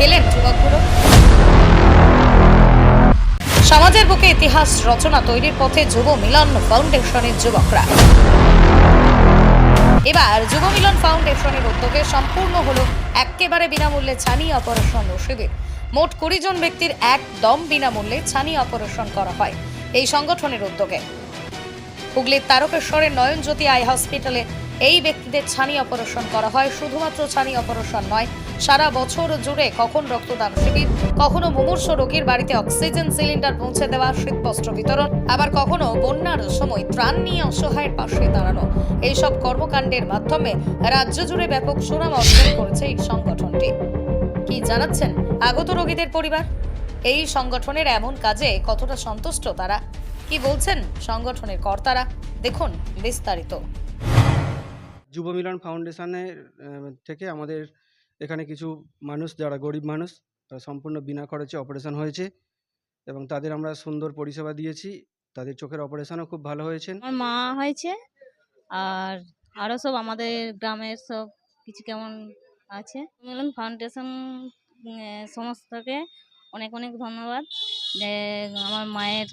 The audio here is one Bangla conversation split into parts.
গেলেন যুবকগুলো। সমাজের বুকে ইতিহাস রচনা তৈরির পথে যুব মিলন ফাউন্ডেশনের যুবকরা। এবার যুব মিলন ফাউন্ডেশনের উদ্যোগে সম্পূর্ণ হলো একেবারে বিনামূল্যে ছানি অপারেশন ও শিবির। মোট কুড়ি জন ব্যক্তির একদম বিনামূল্যে ছানি অপারেশন করা হয় এই সংগঠনের উদ্যোগে। হুগলির তারকেশ্বরের নয়নজ্যোতি আই হসপিটালে এই ব্যক্তিদের ছানি অপারেশন করা হয়। শুধুমাত্র ছানি অপারেশন নয়, সারা বছর জুড়ে কখন রক্তদান শিবির, কখনো মুমূর্ষ রোগীর বাড়িতে অক্সিজেন সিলিন্ডার পৌঁছে দেওয়া, শীতবস্ত্র বিতরণ, আবার কখনো বন্যার সময় ত্রাণ নিয়ে অসহায়ের পাশে দাঁড়ানো। এইসব কর্মকাণ্ডের মাধ্যমে রাজ্য জুড়ে ব্যাপক সুনাম অর্জন করেছে এই সংগঠনটি। কি জানাচ্ছেন আগত রোগীদের পরিবার? এই সংগঠনের এমন কাজে কতটা সন্তুষ্ট তারা? কি বলছেন সংগঠনের কর্তারা? দেখুন বিস্তারিত। যুব মিলন ফাউন্ডেশনের থেকে আমাদের এখানে কিছু মানুষ, যারা গরিব মানুষ, তারা সম্পূর্ণ বিনা খরচে অপারেশন হয়েছে এবং তাদের আমরা সুন্দর পরিষেবা দিয়েছি। তাদের চোখের অপারেশনও খুব ভালো হয়েছে। আমার মা হয়েছে আর আরও সব আমাদের গ্রামের সব কিছু কেমন আছে? মিলন ফাউন্ডেশন সংস্থাকে অনেক অনেক ধন্যবাদ। যে আমার মায়ের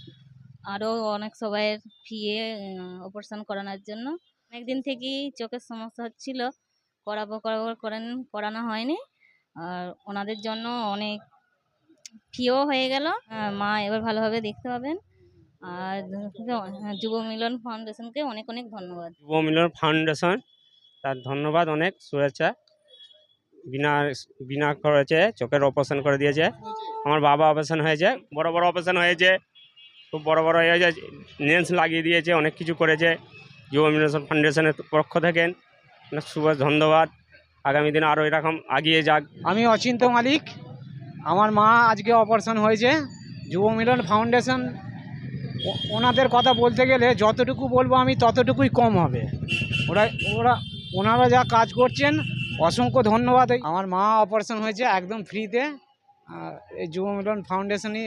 আরও অনেক সবাইয়ের ফিয়ে অপারেশন করানোর জন্য। অনেক দিন থেকেই চোখের সমস্যা হচ্ছিল। করাবো করাবো করেন, করানো হয়নি। আর ওনাদের জন্য অনেক ফিও হয়ে গেল। মা এবার ভালোভাবে দেখতে পাবেন। আর যুব মিলন ফাউন্ডেশনকে অনেক অনেক ধন্যবাদ। যুব মিলন ফাউন্ডেশন, তার ধন্যবাদ, অনেক শুভেচ্ছা। বিনা বিনা খরচে চোখের অপারেশন করে দিয়েছে। আমার বাবা অপারেশন হয়েছে, বড় বড় অপারেশন হয়েছে। খুব বড় বড় হয়েছে লেন্স লাগিয়ে দিয়েছে, অনেক কিছু করেছে। যুব মিলন ফাউন্ডেশনের পক্ষ থেকে। শুভ ধন্যবাদ। আগামী দিনে আরও এরকম আগিয়ে যাক। আমি অচিন্ত মালিক। আমার মা আজকে অপারেশন হয়েছে। যুব মিলন ফাউন্ডেশন, ওনাদের কথা বলতে গেলে যতটুকু বলব আমি ততটুকুই কম হবে। ওরা ওরা, ওনারা যা কাজ করছেন, অসংখ্য ধন্যবাদ। আমার মা অপারেশন হয়েছে একদম ফ্রিতে। এই যুব মিলন ফাউন্ডেশনই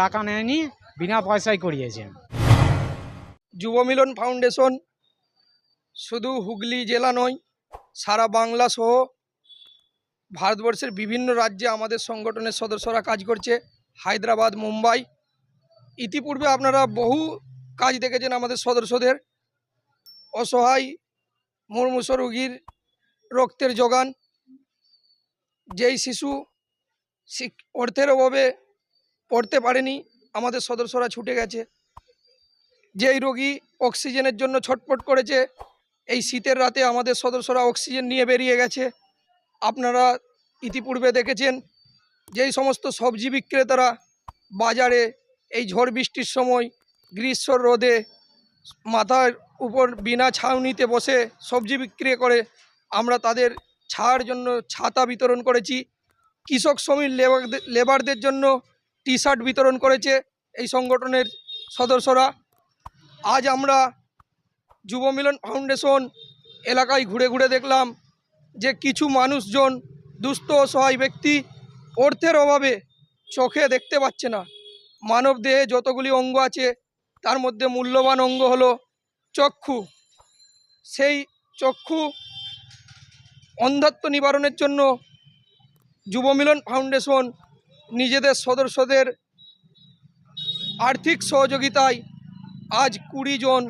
টাকা নেয়নি, বিনা পয়সায় করিয়েছে। যুব মিলন ফাউন্ডেশন শুধু হুগলি জেলা নয়, সারা বাংলা সহ ভারতবর্ষের বিভিন্ন রাজ্যে আমাদের সংগঠনের সদস্যরা কাজ করছে। হায়দ্রাবাদ, মুম্বাই। ইতিপূর্বে আপনারা বহু কাজ দেখেছেন আমাদের সদস্যদের। অসহায় মুমূর্ষ রোগীর রক্তের যোগান, যেই শিশু অর্থের অভাবে পড়তে পারেনি, আমাদের সদস্যরা ছুটে গেছে। যেই রোগী অক্সিজেনের জন্য ছটফট করেছে, এই শীতের রাতে আমাদের সদস্যরা অক্সিজেন নিয়ে বেরিয়ে গেছে। আপনারা ইতিপূর্বে দেখেছেন যেই সমস্ত সবজি বিক্রেতারা বাজারে এই ঝড় বৃষ্টির সময় গ্রীষ্ম রোদে মাথার উপর বিনা ছাউনিতে বসে সবজি বিক্রি করে, আমরা তাদের ছাড় জন্য ছাতা বিতরণ করেছি। কৃষক শ্রমিক লেবারদের জন্য টি শার্ট বিতরণ করেছে এই সংগঠনের সদস্যরা। আজ আমরা যুব মিলন ফাউন্ডেশন এলাকায় ঘুরে ঘুরে দেখলাম যে কিছু মানুষজন দুস্থ অসহায় ব্যক্তি অর্থের অভাবে চোখে দেখতে পাচ্ছে না। মানব দেহে যতগুলি অঙ্গ আছে, তার মধ্যে মূল্যবান অঙ্গ হলো চক্ষু। সেই চক্ষু অন্ধত্ব নিবারণের জন্য যুব মিলন ফাউন্ডেশন নিজেদের সদস্যদের আর্থিক সহযোগিতায় আজ কুড়ি জন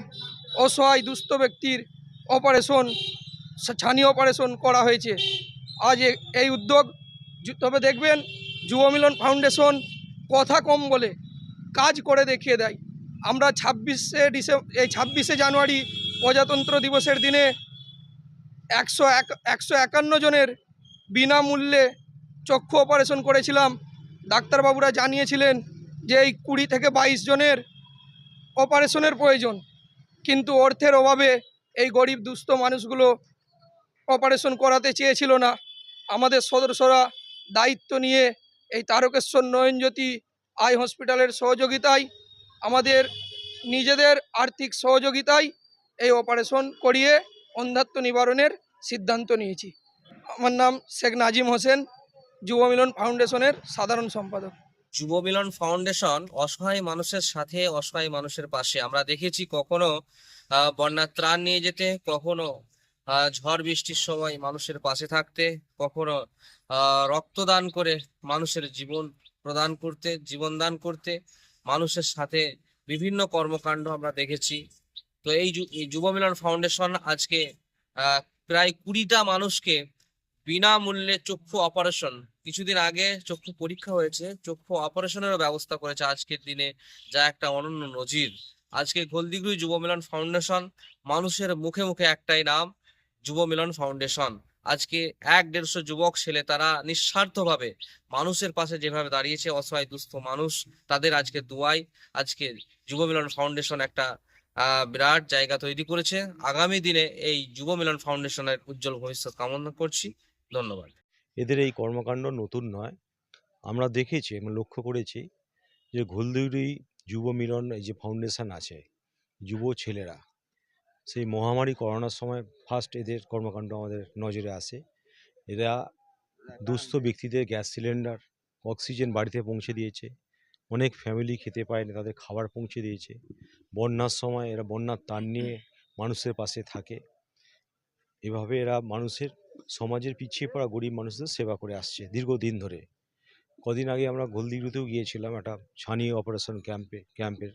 অসহায় দুস্থ ব্যক্তির অপারেশন ছানি অপারেশন করা হয়েছে। আজ এই উদ্যোগ তবে দেখবেন, যুব মিলন ফাউন্ডেশন কথা কম বলে, কাজ করে দেখিয়ে দেয়। আমরা ছাব্বিশে ডিসেম্বর এই ছাব্বিশে জানুয়ারি প্রজাতন্ত্র দিবসের দিনে একশো এক একশো একান্ন জনের বিনামূল্যে চক্ষু অপারেশন করেছিলাম। ডাক্তারবাবুরা জানিয়েছিলেন যে এই কুড়ি থেকে বাইশ জনের অপারেশনের প্রয়োজন। কিন্তু অর্থের অভাবে এই গরিব, দুস্থ মানুষগুলো অপারেশন করাতে চেয়েছিল না। আমাদের সদস্যরা দায়িত্ব নিয়ে এই তারকেশ্বর নয়নজ্যোতি আই হসপিটালের সহযোগিতায়, আমাদের নিজেদের আর্থিক সহযোগিতায় এই অপারেশন করিয়ে অন্ধাত্ব নিবারণের সিদ্ধান্ত নিয়েছি। আমার নাম শেখ নাজিম হোসেন, যুব মিলন ফাউন্ডেশনের সাধারণ সম্পাদক। যুব মিলন ফাউন্ডেশন অসহায় মানুষের সাথে, অসহায় মানুষের পাশে। আমরা দেখেছি কখনো বন্যার ত্রাণ নিয়ে যেতে, কখনো ঝড় বৃষ্টির সময় মানুষের পাশে থাকতে, কখনো রক্তদান করে মানুষের জীবন প্রদান করতে জীবনদান করতে মানুষের সাথে বিভিন্ন কর্মকাণ্ড আমরা দেখেছি। তো এই যুব মিলন ফাউন্ডেশন আজকে প্রায় কুড়িটা মানুষকে বিনামূল্যে চক্ষু অপারেশন কিছুদিন আগে চক্ষু পরীক্ষা হয়েছে, চক্ষু অপারেশনেরও ব্যবস্থা করেছে আজকের দিনে যা একটা অনন্য নজির। আজকে গোলদিগুড়ি যুব মিলন ফাউন্ডেশন, মানুষের মুখে মুখে একটাই নাম, যুব মিলন ফাউন্ডেশন। আজকে এক দেড়শো যুবক ছেলে তারা নিঃস্বার্থভাবে মানুষের পাশে যেভাবে দাঁড়িয়েছে, অসহায় দুস্থ মানুষ, তাদের আজকে দুয়াই আজকে যুব মিলন ফাউন্ডেশন একটা বিরাট জায়গা তৈরি করেছে। আগামী দিনে এই যুব মিলন ফাউন্ডেশনের উজ্জ্বল ভবিষ্যৎ কামনা করছি। ধন্যবাদ। এদের এই কর্মকাণ্ড নতুন নয়। আমরা দেখেছি, আমরা লক্ষ্য করেছি যে ঘুলদুরি যুব মিলন এই যে ফাউন্ডেশন আছে, যুব ছেলেরা, সেই মহামারী করোনার সময় ফার্স্ট এদের কর্মকাণ্ড আমাদের নজরে আসে। এরা দুস্থ ব্যক্তিদের গ্যাস সিলিন্ডার, অক্সিজেন বাড়িতে পৌঁছে দিয়েছে। অনেক ফ্যামিলি খেতে পায়নি তাদের খাবার পৌঁছে দিয়েছে। বন্যার সময় এরা বন্যার তার নিয়ে মানুষের পাশে থাকে। এভাবে এরা মানুষের সমাজের পিছিয়ে পড়া গরিব মানুষদের সেবা করে আসছে দীর্ঘদিন ধরে। কদিন আগে আমরা গোলদিগুড়িতেও গিয়েছিলাম একটা ছানি অপারেশন ক্যাম্পে ক্যাম্পের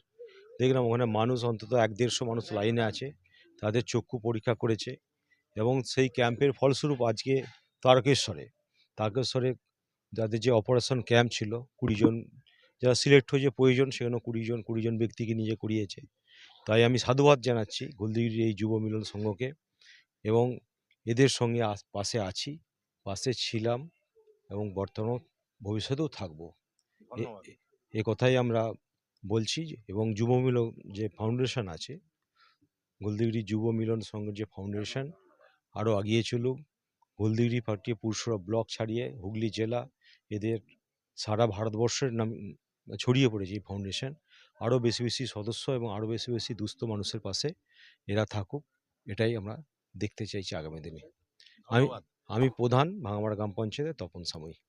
দেখলাম ওখানে মানুষ অন্তত এক দেড়শো মানুষ লাইনে আছে, তাদের চক্ষু পরীক্ষা করেছে এবং সেই ক্যাম্পের ফলস্বরূপ আজকে তারকেশ্বরে তারকেশ্বরে যাদের যে অপারেশন ক্যাম্প ছিল কুড়িজন যারা সিলেক্ট হয়েছে প্রয়োজন সেখানে কুড়িজন কুড়িজন ব্যক্তিকে নিজে করিয়েছে। তাই আমি সাধুবাদ জানাচ্ছি গোলদিগিরির এই যুব মিলন সংঘকে এবং এদের সঙ্গে পাশে আছি পাশে ছিলাম এবং বর্তমান ভবিষ্যতেও থাকব। এ- কথাই আমরা বলছি এবং যুব মিলন যে ফাউন্ডেশন আছে গোলদিগিরি যুব মিলন সংঘের যে ফাউন্ডেশন আরও এগিয়ে চলুক। গোলদিগিরি পার্টি পুরসুরা ব্লক ছাড়িয়ে হুগলি জেলা এদের সারা ভারতবর্ষের নাম ছড়িয়ে পড়েছে এই ফাউন্ডেশন আরও বেশি বেশি সদস্য এবং আরও বেশি বেশি দুস্থ মানুষের পাশে এরা থাকুক এটাই আমরা দেখতে চাইছি আগামী দিনে। আমি আমি প্রধান ভাঙামারা গ্রাম পঞ্চায়েতের তপন সাময়িক